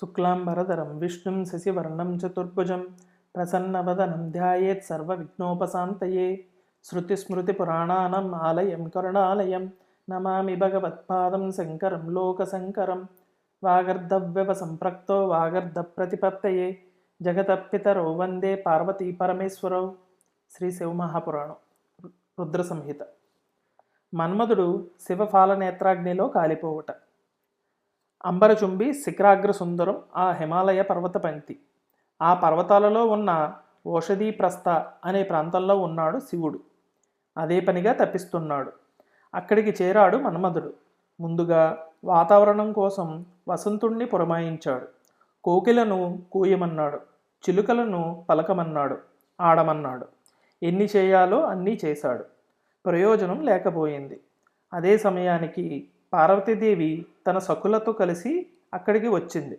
శుక్లాంబరధరం విష్ణుం శశివర్ణం చతుర్భుజం ప్రసన్నవదనం ధ్యాయేత్ సర్వవిఘ్నోపశాంతయే. శృతిస్మృతిపురాణానాం ఆలయం కరుణాలయం నమామి భగవత్పాదం శంకరం లోకశంకరం. వాగర్ధవ్యవ సంప్రక్తో వాగర్ధ ప్రతిపత్తయే జగతపితరో వందే పార్వతీ పరమేశ్వరౌ. శ్రీ శివమహాపురాణం రుద్ర సంహిత. మన్మధుడు శివఫాలనేత్రాగ్నిలో కాలిపోవుట. అంబరచుంబి శిఖరాగ్ర సుందరం ఆ హిమాలయ పర్వత పంక్తి. ఆ పర్వతాలలో ఉన్న ఓషధీప్రస్థ అనే ప్రాంతంలో ఉన్నాడు శివుడు. అదే పనిగా తప్పిస్తున్నాడు. అక్కడికి చేరాడు మన్మధుడు. ముందుగా వాతావరణం కోసం వసంతుణ్ణి పురమాయించాడు. కోకిలను కూయమన్నాడు. చిలుకలను పలకమన్నాడు. ఆడమన్నాడు. ఎన్ని చేయాలో అన్నీ చేశాడు. ప్రయోజనం లేకపోయింది. అదే సమయానికి పార్వతీదేవి తన సకులతో కలిసి అక్కడికి వచ్చింది.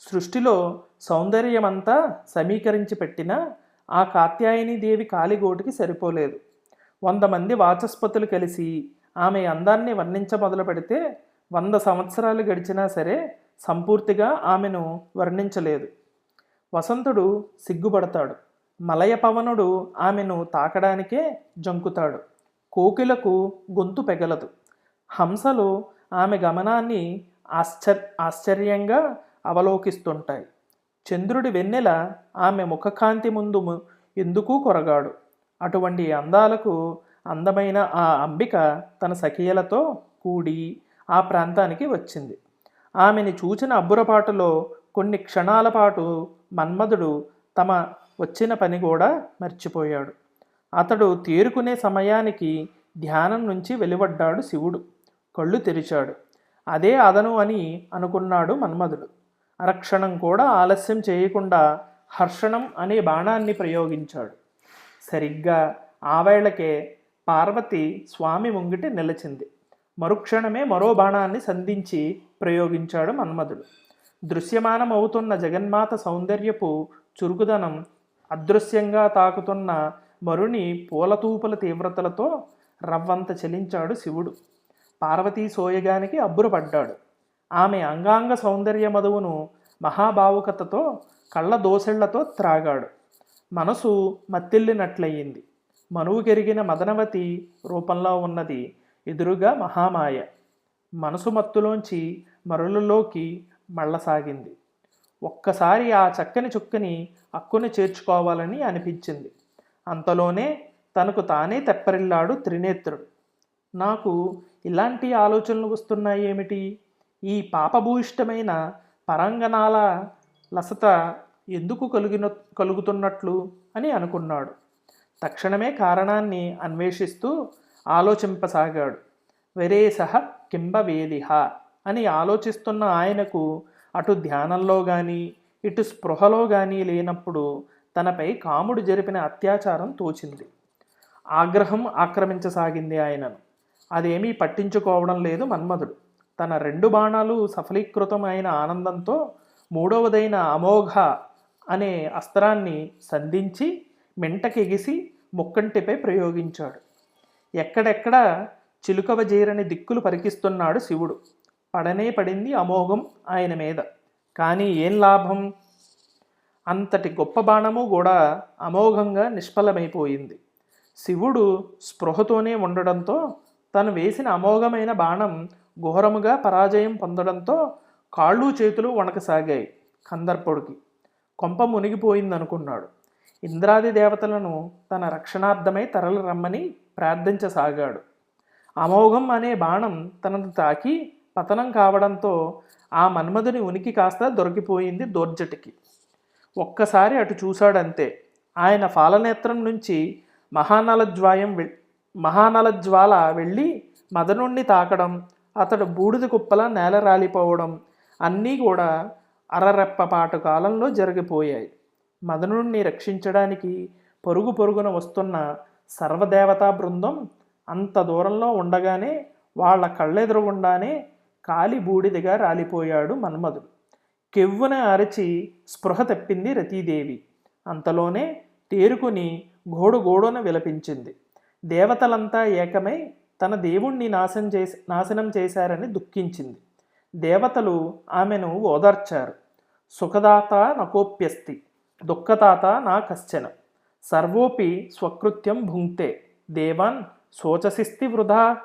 సృష్టిలో సౌందర్యమంతా సమీకరించి పెట్టిన ఆ కాత్యాయని దేవి కాలిగోటికి సరిపోలేదు. వంద మంది వాచస్పతులు కలిసి ఆమె అందాన్ని వర్ణించ మొదలు పెడితే వంద సంవత్సరాలు గడిచినా సరే సంపూర్తిగా ఆమెను వర్ణించలేదు. వసంతుడు సిగ్గుపడతాడు. మలయ పవనుడు ఆమెను తాకడానికే జంకుతాడు. కోకిలకు గొంతు పెగలదు. హంసలు ఆమె గమనాన్ని ఆశ్చర్ ఆశ్చర్యంగా అవలోకిస్తుంటాయి. చంద్రుడి వెన్నెల ఆమె ముఖకాంతి ముందు ఎందుకు కొరగాడు. అటువంటి అందాలకు అందమైన ఆ అంబిక తన సఖియలతో కూడి ఆ ప్రాంతానికి వచ్చింది. ఆమెని చూచిన అబ్బురపాటులో కొన్ని క్షణాల పాటు మన్మధుడు తమ వచ్చిన పని కూడా మర్చిపోయాడు. అతడు తేరుకునే సమయానికి ధ్యానం నుంచి వెలువడ్డాడు శివుడు. కళ్ళు తెరిచాడు. అదే అదను అని అనుకున్నాడు మన్మధుడు. అరక్షణం కూడా ఆలస్యం చేయకుండా హర్షణం అనే బాణాన్ని ప్రయోగించాడు. సరిగ్గా ఆవేళకే పార్వతి స్వామి ముంగిటి నిలిచింది. మరుక్షణమే మరో బాణాన్ని సంధించి ప్రయోగించాడు మన్మధుడు. దృశ్యమానమవుతున్న జగన్మాత సౌందర్యపు చురుకుదనం అదృశ్యంగా తాకుతున్న మరుని పూలతూపుల తీవ్రతలతో రవ్వంత చలించాడు శివుడు. పార్వతీ సోయగానికి అబ్బురపడ్డాడు ఆమె అంగాంగ సౌందర్య మధువును మహాభావుకతతో కళ్ళ దోసెళ్ళతో త్రాగాడు. మనసు మత్తిల్లినట్లయింది. మనువుకెరిగిన మదనవతి రూపంలో ఉన్నది ఎదురుగా మహామాయ. మనసు మత్తులోంచి మరులలోకి మళ్ళసాగింది. ఒక్కసారి ఆ చక్కని చుక్కని అక్కుని చేర్చుకోవాలని అనిపించింది. అంతలోనే తనకు తానే తెప్పరిల్లాడు త్రినేత్రుడు. నాకు ఇలాంటి ఆలోచనలు వస్తున్నాయి ఏమిటి? ఈ పాపభూయిష్టమైన పరంగణాల లసత ఎందుకు కలిగిన కలుగుతున్నట్లు అని అనుకున్నాడు. తక్షణమే కారణాన్ని అన్వేషిస్తూ ఆలోచింపసాగాడు. వెరేసహ కింబవేదిహ అని ఆలోచిస్తున్న ఆయనకు అటు ధ్యానంలో కానీ ఇటు స్పృహలో కానీ లేనప్పుడు తనపై కాముడు జరిపిన అత్యాచారం తోచింది. ఆగ్రహం ఆక్రమించసాగింది ఆయనను. అదేమీ పట్టించుకోవడం లేదు మన్మధుడు. తన రెండు బాణాలు సఫలీకృతం అయిన ఆనందంతో మూడవదైన అమోఘ అనే అస్త్రాన్ని సంధించి మెంటకెగిసి ముక్కంటిపై ప్రయోగించాడు. ఎక్కడెక్కడ చిలుకవ జీరని దిక్కులు పరికిస్తున్నాడు శివుడు. పడనే పడింది అమోఘం ఆయన మీద. కానీ ఏం లాభం? అంతటి గొప్ప బాణము కూడా అమోఘంగా నిష్ఫలమైపోయింది. శివుడు స్పృహతోనే ఉండడంతో తను వేసిన అమోఘమైన బాణం ఘోరముగా పరాజయం పొందడంతో కాళ్ళు చేతులు వణకసాగాయి కందర్పుడికి. కొంప మునిగిపోయిందనుకున్నాడు. ఇంద్రాది దేవతలను తన రక్షణార్థమై తరలి రమ్మని ప్రార్థించసాగాడు. అమోఘం అనే బాణం తనను తాకి పతనం కావడంతో ఆ మన్మధుని ఉనికి కాస్త దొరికిపోయింది దోర్జటికి. ఒక్కసారి అటు చూశాడంతే. ఆయన ఫాలనేత్రం నుంచి మహానలజ్వాయం మహానల జ్వాల వెళ్ళి మదనుణ్ణి తాకడం అతడు బూడిద కుప్పల నేల రాలిపోవడం అన్నీ కూడా అరరెప్పపాటు కాలంలో జరిగిపోయాయి. మదనుణ్ణి రక్షించడానికి పొరుగు పొరుగున వస్తున్న సర్వదేవతా బృందం అంత దూరంలో ఉండగానే వాళ్ళ కళ్ళెదురుగుండానే కాలి బూడిదగా రాలిపోయాడు మన్మధుడు కెవ్వున అరచి స్పృహ తప్పింది రతీదేవి. అంతలోనే తేరుకుని గోడు గోడున విలపించింది. దేవతలంతా ఏకమై తన దేవుణ్ణి నాశనం చేసి నాశనం చేశారని దుఃఖించింది. దేవతలు ఆమెను ఓదార్చారు. సుఖదాత నకోప్యస్తి దుఃఖదాత నా కశ్చన. సర్వోపి స్వకృత్యం భుంక్తే. దేవాన్ శోచసిస్తి వృధా.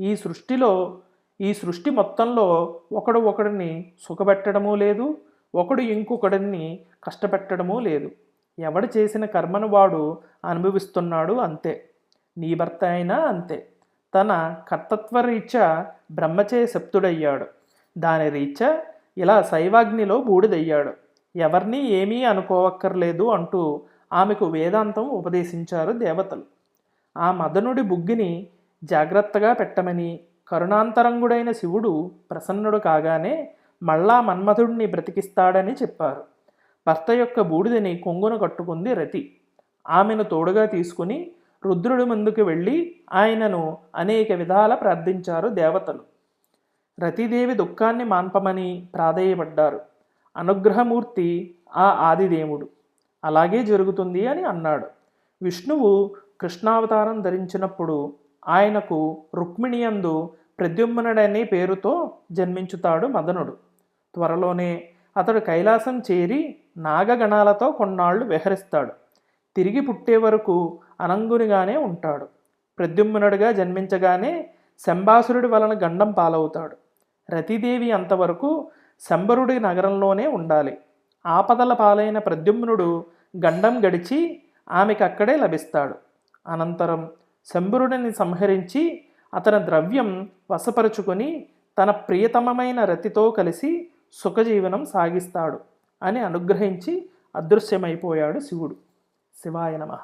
ఈ సృష్టిలో ఈ సృష్టి మొత్తంలో ఒకడు ఒకడిని సుఖపెట్టడము లేదు ఒకడు ఇంకొకడిని కష్టపెట్టడము లేదు. ఎవడు చేసిన కర్మను వాడు అనుభవిస్తున్నాడు అంతే. నీ భర్త అయినా అంతే. తన కర్తత్వ రీత్యా బ్రహ్మచే శప్తుడయ్యాడు దాని రీత్యా ఇలా శైవాగ్నిలో బూడిదయ్యాడు. ఎవరిని ఏమీ అనుకోవక్కర్లేదు అంటూ ఆమెకు వేదాంతం ఉపదేశించారు దేవతలు. ఆ మదనుడి బుగ్గిని జాగ్రత్తగా పెట్టమని కరుణాంతరంగుడైన శివుడు ప్రసన్నుడు కాగానే మళ్ళా మన్మధుడిని బ్రతికిస్తాడని చెప్పారు. భర్త యొక్క బూడిదని కొంగున కట్టుకుంది రతి. ఆమెను తోడుగా తీసుకుని రుద్రుడి ముందుకు వెళ్ళి ఆయనను అనేక విధాల ప్రార్థించారు దేవతలు. రతిదేవి దుఃఖాన్ని మాన్పమని ప్రాధేయపడ్డారు. అనుగ్రహమూర్తి ఆ ఆదిదేవుడు. అలాగే జరుగుతుంది అని అన్నాడు. విష్ణువు కృష్ణావతారం ధరించినప్పుడు ఆయనకు రుక్మిణియందు ప్రద్యుమ్నుడనే పేరుతో జన్మించుతాడు మదనుడు. త్వరలోనే అతడు కైలాసం చేరి నాగగణాలతో కొన్నాళ్ళు విహరిస్తాడు. తిరిగి పుట్టే వరకు అనంగునిగానే ఉంటాడు. ప్రద్యుమ్నుడిగా జన్మించగానే శంబాసురుడి వలన గండం పాలవుతాడు. రతిదేవి అంతవరకు శంబరుడి నగరంలోనే ఉండాలి. ఆపదల పాలైన ప్రద్యుమ్నుడు గండం గడిచి ఆమెకు అక్కడే లభిస్తాడు. అనంతరం శంబరుడిని సంహరించి అతని ద్రవ్యం వశపరుచుకొని తన ప్రియతమమైన రతితో కలిసి సుఖజీవనం సాగిస్తాడు అని అనుగ్రహించి అదృశ్యమైపోయాడు శివుడు. శివాయ నమః.